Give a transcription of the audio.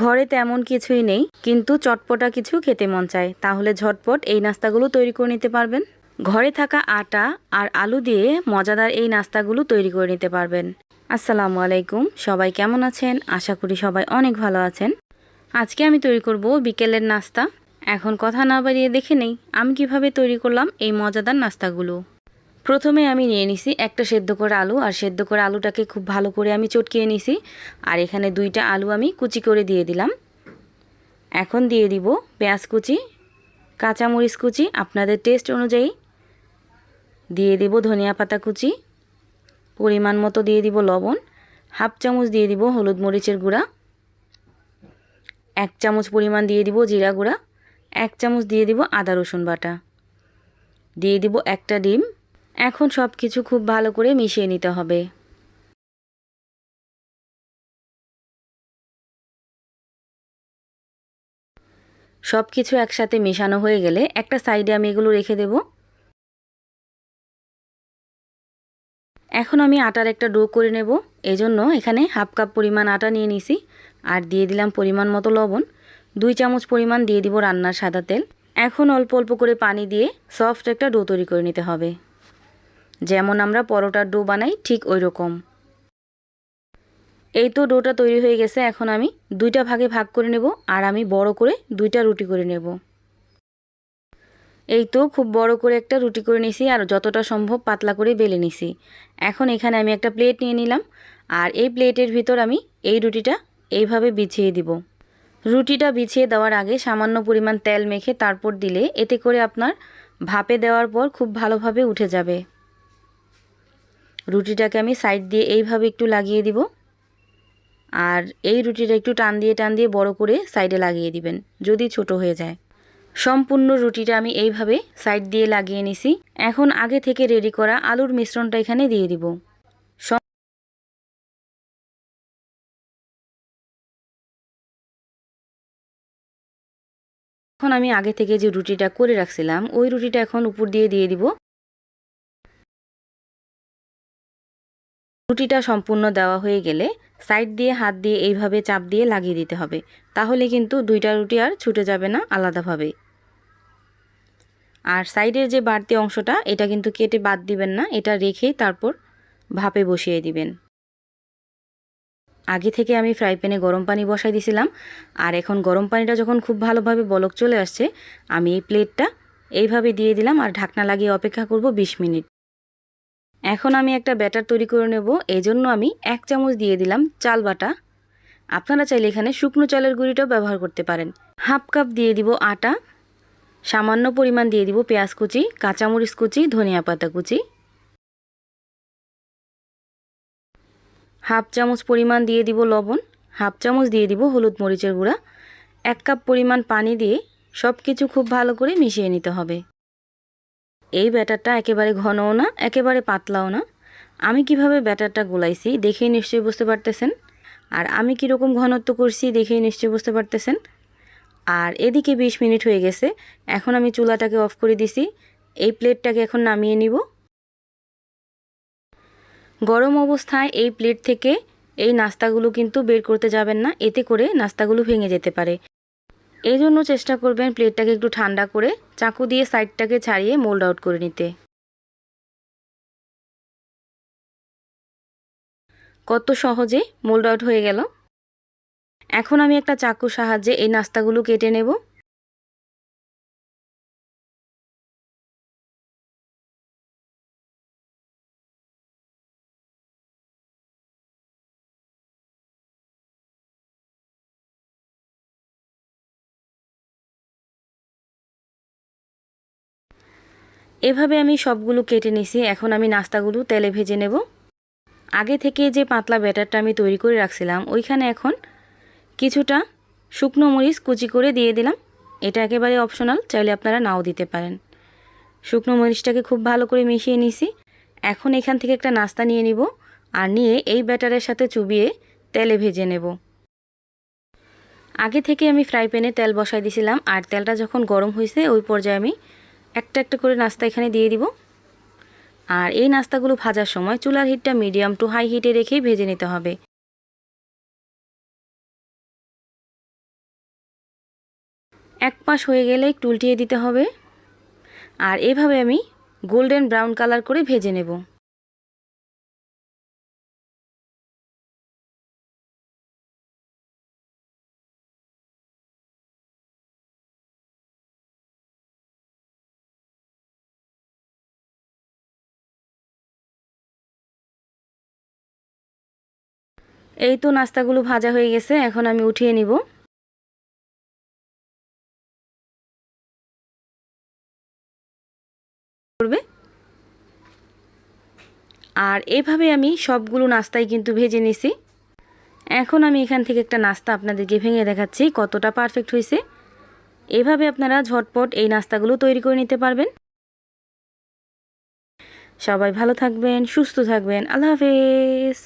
ঘরে তেমন কিছুই নেই, কিন্তু চটপটা কিছু খেতে মন চায়। তাহলে ঝটপট এই নাস্তাগুলো তৈরি করে নিতে পারবেন। ঘরে থাকা আটা আর আলু দিয়ে মজাদার এই নাস্তাগুলো তৈরি করে নিতে পারবেন। আসসালামু আলাইকুম, সবাই কেমন আছেন? আশা করি সবাই অনেক ভালো আছেন। আজকে আমি তৈরি করব বিকেলের নাস্তা। এখন কথা না বাড়িয়ে দেখে নেই, আমি কীভাবে তৈরি করলাম এই মজাদার নাস্তাগুলো। প্রথমে আমি নিয়ে নিছি একটা সেদ্ধ করা আলু, আর সেদ্ধ করা আলুটাকে খুব ভালো করে আমি চটকিয়ে নিছি। আর এখানে দুইটা আলু আমি কুচি করে দিয়ে দিলাম। এখন দিয়ে দিব পেঁয়াজ কুচি, কাঁচামরিচ কুচি, আপনাদের টেস্ট অনুযায়ী। দিয়ে দিব ধনিয়া পাতা কুচি, পরিমাণ মতো দিয়ে দিব লবণ, হাফ চামচ দিয়ে দিব হলুদ মরিচের গুঁড়া, এক চামচ পরিমাণ দিয়ে দিব জিরা গুঁড়া, এক চামচ দিয়ে দিব আদা রসুন বাটা। দিয়ে দিব একটা ডিম এখন সব কিছু খুব ভালো করে মিশিয়ে নিতে হবে। সব কিছু একসাথে মেশানো হয়ে গেলে একটা সাইডে আমি এগুলো রেখে দেব। এখন আমি আটার একটা ডো করে নেব। এজন্য এখানে হাফ কাপ পরিমাণ আটা নিয়ে নিছি। আর দিয়ে দিলাম পরিমাণ মতো লবণ। দুই চামচ পরিমাণ দিয়ে দিব রান্নার সাদা তেল। এখন অল্প অল্প করে পানি দিয়ে সফট একটা ডো তৈরি করে নিতে হবে। যেমন আমরা পরোটার ডো বানাই, ঠিক ওই রকম এই তো ডোটা তৈরি হয়ে গেছে, এখন আমি দুইটা ভাগে ভাগ করে নেব, আর আমি বড় করে দুইটা রুটি করে নেব। এই তো খুব বড় করে একটা রুটি করে নিছি, আর যতটা সম্ভব পাতলা করে বেলে নিছি। এখন এখানে আমি একটা প্লেট নিয়ে নিলাম, আর এই প্লেটের ভিতর আমি এই রুটিটা এইভাবে বিছিয়ে দিব। রুটিটা বিছিয়ে দেওয়ার আগে সামান্য পরিমাণ তেল মেখে তারপর দিলে এতে করে আপনার ভাপে দেওয়ার পর খুব ভালোভাবে উঠে যাবে। রুটিটাকে আমি সাইড দিয়ে এইভাবে একটু লাগিয়ে দিব। আর এই রুটিটা একটু টান দিয়ে টান দিয়ে বড় করে সাইডে লাগিয়ে দিবেন, যদি ছোট হয়ে যায়। সম্পূর্ণ রুটিটা আমি এইভাবে সাইড দিয়ে লাগিয়ে নিছি। এখন আগে থেকে রেডি করা আলুর মিশ্রণটা এখানে দিয়ে দিব। এখন আমি আগে থেকে যে রুটিটা করে রাখছিলাম, ওই রুটিটা এখন উপর দিয়ে দিয়ে দিব। রুটিটা সম্পূর্ণ দেওয়া হয়ে গেলে সাইড দিয়ে, হাত দিয়ে এইভাবে চাপ দিয়ে লাগিয়ে দিতে হবে। তাহলে কিন্তু দুইটা রুটি আর ছুটে যাবে না আলাদাভাবে। আর সাইডের যে বাড়তি অংশটা, এটা কিন্তু কেটে বাদ দিবেন না, এটা রেখেই তারপর ভাপে বসিয়ে দিবেন। আগে থেকে আমি ফ্রাই প্যানে গরম পানি বসাই দিছিলাম, আর এখন গরম পানিটা যখন খুব ভালোভাবে বলক চলে আসছে, আমি এই প্লেটটা এইভাবে দিয়ে দিলাম আর ঢাকনা লাগিয়ে অপেক্ষা করব ২০ মিনিট। এখন আমি একটা ব্যাটার তৈরি করে নেব। এই জন্য আমি এক চামচ দিয়ে দিলাম চাল বাটা। আপনারা চাইলে এখানে শুকনো চালের গুঁড়িটাও ব্যবহার করতে পারেন। হাফ কাপ দিয়ে দিব আটা। সামান্য পরিমাণ দিয়ে দিব পেঁয়াজ কুচি, কাঁচামরিচ কুচি, ধনিয়া পাতা কুচি। হাফ চামচ পরিমাণ দিয়ে দিব লবণ। হাফ চামচ দিয়ে দিব হলুদ মরিচের গুঁড়া। এক কাপ পরিমাণ পানি দিয়ে সব কিছু খুব ভালো করে মিশিয়ে নিতে হবে। এই ব্যাটারটা একেবারে ঘনও না, একেবারে পাতলাও না। আমি কীভাবে ব্যাটারটা গোলাইছি দেখেই নিশ্চয়ই বুঝতে পারতেছেন। আর আমি কীরকম ঘনত্ব করছি দেখেই নিশ্চয়ই বুঝতে পারতেছেন। আর এদিকে ২০ মিনিট হয়ে গেছে, এখন আমি চুলাটাকে অফ করে দিছি। এই প্লেটটাকে এখন নামিয়ে নিব। গরম অবস্থায় এই প্লেট থেকে এই নাস্তাগুলো কিন্তু বের করতে যাবেন না, এতে করে নাস্তাগুলো ভেঙে যেতে পারে। এই জন্য চেষ্টা করবেন প্লেটটাকে একটু ঠান্ডা করে চাকু দিয়ে সাইডটাকে ছাড়িয়ে মোল্ড আউট করে নিতে। কত সহজে মোল্ড আউট হয়ে গেল। এখন আমি একটা চাকুর সাহায্যে এই নাস্তাগুলো কেটে নেব। এভাবে আমি সবগুলো কেটে নিছি, এখন আমি নাস্তাগুলো তেলে ভেজে নেব। আগে থেকে যে পাতলা ব্যাটারটা আমি তৈরি করে রাখছিলাম, ওইখানে এখন কিছুটা শুকনো মরিচ কুচি করে দিয়ে দিলাম। এটা একেবারে অপশনাল চাইলে আপনারা নাও দিতে পারেন। শুকনো মরিচটাকে খুব ভালো করে মিশিয়ে নিছি। এখন এখান থেকে একটা নাস্তা নিয়ে নিব আর নিয়ে এই ব্যাটারের সাথে চুবিয়ে তেলে ভেজে নেব। আগে থেকে আমি ফ্রাই প্যানে তেল বসাই দিছিলাম, আর তেলটা যখন গরম হয়েছে ওই পর্যায়ে আমি একটা একটা করে নাস্তা এখানে দিয়ে দিব। আর এই নাস্তাগুলো ভাজার সময় চুলার হিটটা মিডিয়াম টু হাই হিটে রেখেই ভেজে নিতে হবে। এক পাশ হয়ে গেলে একটু উল্টিয়ে দিতে হবে। আর এভাবে আমি গোল্ডেন ব্রাউন কালার করে ভেজে নেব। এই তো নাস্তাগুলো ভাজা হয়ে গেছে, এখন আমি উঠিয়ে নিব। করবে? আর এভাবে আমি সবগুলো নাস্তাই কিন্তু ভেজে নিছি। এখন আমি এখান থেকে একটা নাস্তা আপনাদেরকে ভেঙে দেখাচ্ছি, কতটা পারফেক্ট হয়েছে। এভাবে আপনারা ঝটপট এই নাস্তাগুলো তৈরি করে নিতে পারবেন। সবাই ভালো থাকবেন, সুস্থ থাকবেন, আল্লাহ হাফেজ।